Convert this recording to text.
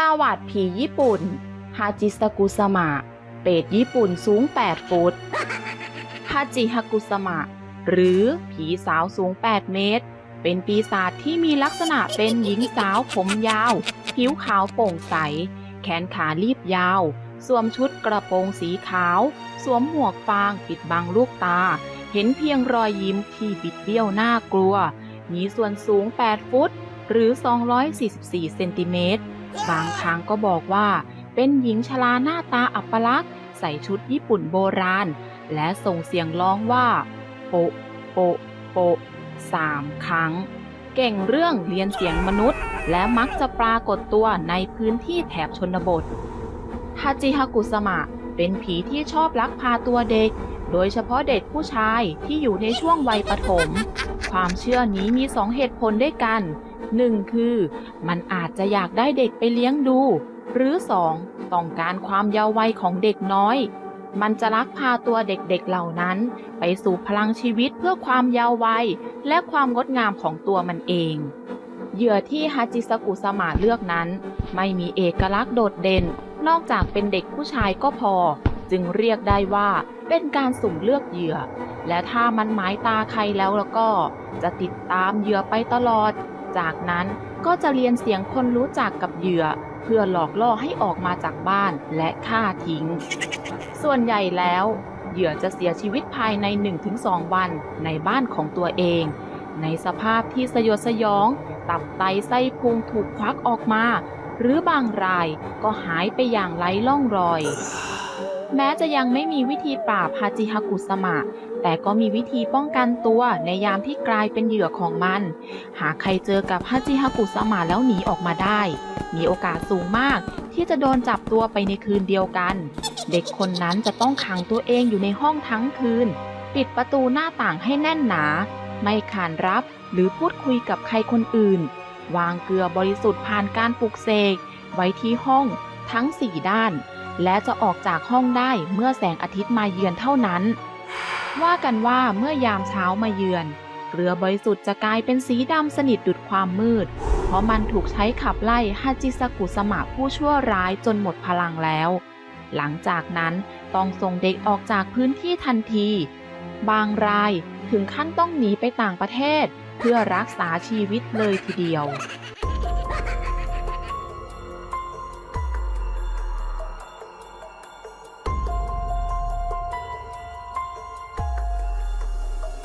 ประวัติผีญี่ปุ่น ฮาจิสกุสมะ เป็ดญี่ปุ่นสูง 8 ฟุต ฮาจิฮากุสมะ หรือผีสาวสูง 8 เมตร เป็นปีศาจที่มีลักษณะเป็นหญิงสาวผมยาว ผิวขาวโปร่งใส แขนขาลีบยาว สวมชุดกระโปรงสีขาว สวมหมวกฟางปิดบังลูกตา เห็นเพียงรอยยิ้มที่บิดเบี้ยวน่ากลัว มีส่วนสูง 8 ฟุต หรือ 244 เซนติเมตร บางครั้งก็บอกว่า เป็นหญิงชราหน้าตาอัปลักษณ์ ใส่ชุดญี่ปุ่นโบราณ และส่งเสียงร้องว่า โปะโปะโปะสามครั้ง เก่งเรื่องเรียนเสียงมนุษย์ และมักจะปรากฏตัวในพื้นที่แถบชนบทฮาจิฮากุสมะเป็นผีที่ชอบลักพาตัวเด็ก โดยเฉพาะเด็กผู้ชายที่อยู่ในช่วงวัยประถม ความเชื่อนี้มีสองเหตุผลด้วยกัน หนึ่งคือ มันอาจจะอยากได้เด็กไปเลี้ยงดู หรือสองต้องการความเยาว์วัยของเด็กน้อย มันจะลักพาตัวเด็กๆเหล่านั้น ไปสู่พลังชีวิตเพื่อความเยาว์วัยและความงดงามของตัวมันเอง เหยื่อที่ฮาจิสกุสมาเลือกนั้น ไม่มีเอกลักษณ์โดดเด่น นอกจากเป็นเด็กผู้ชายก็พอ จึงเรียกได้ว่าเป็นการสุ่มเลือกเหยื่อ และถ้ามันหมายตาใครแล้วแล้วก็ จะติดตามเหยื่อไปตลอด จากนั้นก็จะเรียนเสียงคนรู้จักกับเหยื่อ เพื่อหลอกล่อให้ออกมาจากบ้านและฆ่าทิ้ง ส่วนใหญ่แล้ว เหยื่อจะเสียชีวิตภายใน 1-2 วันในบ้านของตัวเอง ในสภาพที่สยดสยอง ตับไตไส้พุงถูกควักออกมา หรือบางรายก็หายไปอย่างไร้ล่องรอย แม้จะยังไม่มีวิธีปราบฮาจิฮากุสมะ แต่ก็มีวิธีป้องกันตัวในยามที่กลายเป็นเหยื่อของมัน หากใครเจอกับฮาจิฮากุสมะแล้วหนีออกมาได้ มีโอกาสสูงมากที่จะโดนจับตัวไปในคืนเดียวกัน เด็กคนนั้นจะต้องขังตัวเองอยู่ในห้องทั้งคืน ปิดประตูหน้าต่างให้แน่นหนา ไม่ขานรับหรือพูดคุยกับใครคนอื่น วางเกลือบริสุทธิ์ผ่านการปลุกเสกไว้ที่ห้องทั้งสี่ด้าน และจะออกจากห้องได้เมื่อแสงอาทิตย์มาเยือนเท่านั้น ว่ากันว่าเมื่อยามเช้ามาเยือน เรือบริสุทธิ์จะกลายเป็นสีดำสนิทดุดความมืด เพราะมันถูกใช้ขับไล่ฮาจิสกุสมะผู้ชั่วร้ายจนหมดพลังแล้ว หลังจากนั้นต้องส่งเด็กออกจากพื้นที่ทันที บางรายถึงขั้นต้องหนีไปต่างประเทศ เพื่อรักษาชีวิตเลยทีเดียว